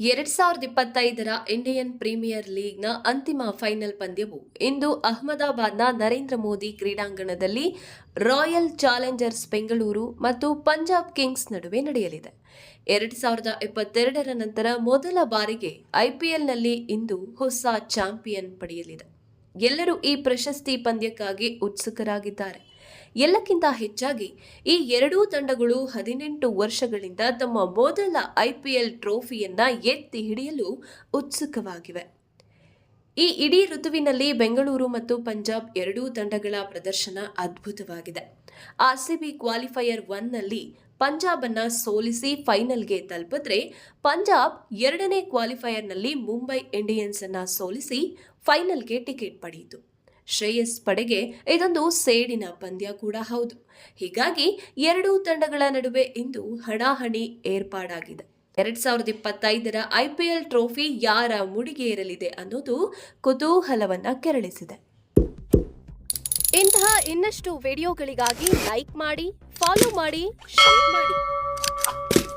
ಎರಡ್ ಸಾವಿರದ ಇಪ್ಪತ್ತೈದರ ಇಂಡಿಯನ್ ಪ್ರೀಮಿಯರ್ ಲೀಗ್ನ ಅಂತಿಮ ಫೈನಲ್ ಪಂದ್ಯವು ಇಂದು ಅಹಮದಾಬಾದ್ನ ನರೇಂದ್ರ ಮೋದಿ ಕ್ರೀಡಾಂಗಣದಲ್ಲಿ ರಾಯಲ್ ಚಾಲೆಂಜರ್ಸ್ ಬೆಂಗಳೂರು ಮತ್ತು ಪಂಜಾಬ್ ಕಿಂಗ್ಸ್ ನಡುವೆ ನಡೆಯಲಿದೆ. ಎರಡ್ ಸಾವಿರದ ಇಪ್ಪತ್ತೆರಡರ ನಂತರ ಮೊದಲ ಬಾರಿಗೆ ಐಪಿಎಲ್ನಲ್ಲಿ ಇಂದು ಹೊಸ ಚಾಂಪಿಯನ್ ಪಡೆಯಲಿದೆ. ಎಲ್ಲರೂ ಈ ಪ್ರಶಸ್ತಿ ಪಂದ್ಯಕ್ಕಾಗಿ ಉತ್ಸುಕರಾಗಿದ್ದಾರೆ. ಎಲ್ಲಕ್ಕಿಂತ ಹೆಚ್ಚಾಗಿ ಈ ಎರಡೂ ತಂಡಗಳು ಹದಿನೆಂಟು ವರ್ಷಗಳಿಂದ ತಮ್ಮ ಮೊದಲ ಐಪಿಎಲ್ ಟ್ರೋಫಿಯನ್ನ ಎತ್ತಿ ಹಿಡಿಯಲು ಉತ್ಸುಕವಾಗಿವೆ. ಈ ಇಡೀ ಋತುವಿನಲ್ಲಿ ಬೆಂಗಳೂರು ಮತ್ತು ಪಂಜಾಬ್ ಎರಡೂ ತಂಡಗಳ ಪ್ರದರ್ಶನ ಅದ್ಭುತವಾಗಿದೆ. ಆರ್ಸಿಬಿ ಕ್ವಾಲಿಫೈಯರ್ ಒನ್ನಲ್ಲಿ ಪಂಜಾಬ್ ಅನ್ನ ಸೋಲಿಸಿ ಫೈನಲ್ಗೆ ತಲುಪಿದ್ರೆ ಪಂಜಾಬ್ ಎರಡನೇ ಕ್ವಾಲಿಫೈಯರ್ನಲ್ಲಿ ಮುಂಬೈ ಇಂಡಿಯನ್ಸ್ ಅನ್ನ ಸೋಲಿಸಿ ಫೈನಲ್ಗೆ ಟಿಕೆಟ್ ಪಡೆಯಿತು. ಶ್ರೇಯಸ್ ಪಡೆಗೆ ಇದೊಂದು ಸೇಡಿನ ಪಂದ್ಯ ಕೂಡ ಹೌದು. ಹೀಗಾಗಿ ಎರಡೂ ತಂಡಗಳ ನಡುವೆ ಇಂದು ಹಣಾಹಣಿ ಏರ್ಪಾಡಾಗಿದೆ. ಎರಡ್ ಸಾವಿರದ ಇಪ್ಪತ್ತೈದರ ಐಪಿಎಲ್ ಟ್ರೋಫಿ ಯಾರ ಮುಡಿಗೆ ಇರಲಿದೆ ಅನ್ನೋದು ಕುತೂಹಲವನ್ನ ಕೆರಳಿಸಿದೆ. ಇಂತಹ ಇನ್ನಷ್ಟು ವಿಡಿಯೋಗಳಿಗಾಗಿ ಲೈಕ್ ಮಾಡಿ, ಫಾಲೋ ಮಾಡಿ, ಶೇರ್ ಮಾಡಿ.